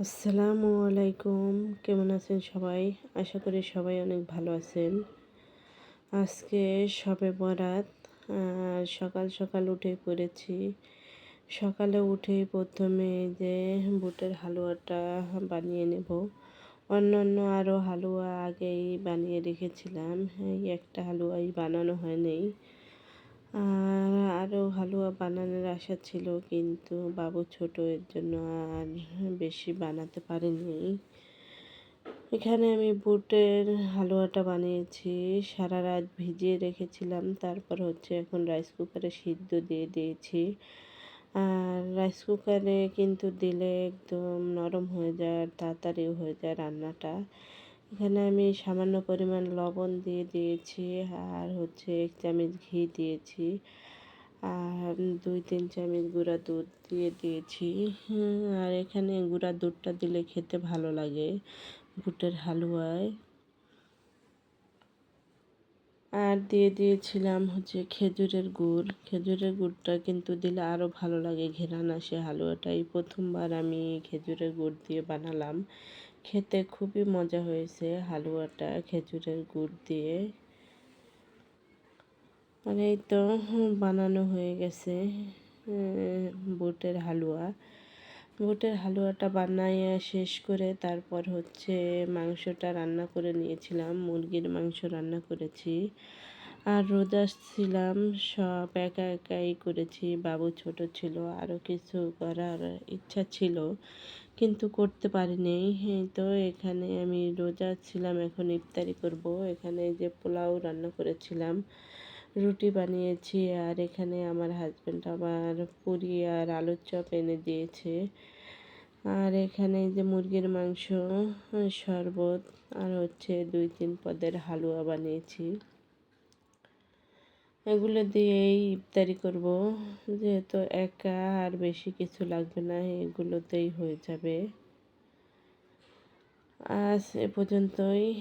আসসালামু আলাইকুম। কেমন আছেন সবাই? আশা করি সবাই অনেক ভালো আছেন। আজকে সবে বরাত, আর সকাল সকাল উঠে পড়েছি। সকালে উঠে প্রথমে যে বুটের হালুয়াটা বানিয়ে নেব। অন্যান্য আরও হালুয়া আগেই বানিয়ে রেখেছিলাম। একটা হালুয়াই বানানো হয়নি। আর আরও বানানোর আশা ছিল, কিন্তু বাবু ছোট, এর জন্য আর বেশি বানাতে পারিনি। এখানে আমি বুটের হালুয়াটা বানিয়েছি, সারা রাত ভিজিয়ে রেখেছিলাম। তারপর হচ্ছে এখন রাইস কুকারে সিদ্ধ দিয়ে দিয়েছি। আর রাইস কুকারে কিন্তু দিলে একদম নরম হয়ে যায় আর তাড়াতাড়ি হয়ে যায় রান্নাটা। এখানে আমি সামান্য পরিমাণ লবণ দিয়ে দিয়েছি, আর হচ্ছে এক চামচ ঘি দিয়েছি। আর দুই তিন চামচ গুঁড়া দুধ দিয়ে দিয়েছি। আর এখানে গুঁড়া দুধটা দিলে খেতে ভালো লাগে বুটের হালুয়ায়। আর দিয়ে দিয়েছিলাম হচ্ছে খেজুরের গুড়। খেজুরের গুড়টা কিন্তু দিলে আরও ভালো লাগে ঘেরান আসে হালুয়াটাই। প্রথমবার আমি খেজুরের গুড় দিয়ে বানালাম। খেতে খুবই মজা হয়েছে হালুয়াটা, খেজুরের গুড় দিয়ে। আর এই তো বানানো হয়ে গেছে বুটের হালুয়া। বুটের হালুয়াটা বানাইয়া শেষ করে তারপর হচ্ছে মাংসটা রান্না করে নিয়েছিলাম, মুরগির মাংস রান্না করেছি। আর রোজা ছিলাম, সব একা একাই করেছি, বাবু ছোট ছিল আরও কিছু করার ইচ্ছা ছিল, কিন্তু করতে পারিনি। তো এখানে আমি রোজা ছিলাম, এখন ইফতারি করব। এখানে যে পোলাও রান্না করেছিলাম রুটি বানিয়েছি আর এখানে আমার হাজব্যান্ড আবার পুরি আর আলুর চপ এনে দিয়েছে। আর এখানে যে মুরগির মাংস, শরবত আর হচ্ছে দুই তিন পদের হালুয়া বানিয়েছি। এগুলো দিয়েই ইফতারি করব। যেহেতু একা আর বেশি কিছু লাগবে না, এগুলোতেই হয়ে যাবে। আজ এ পর্যন্তই।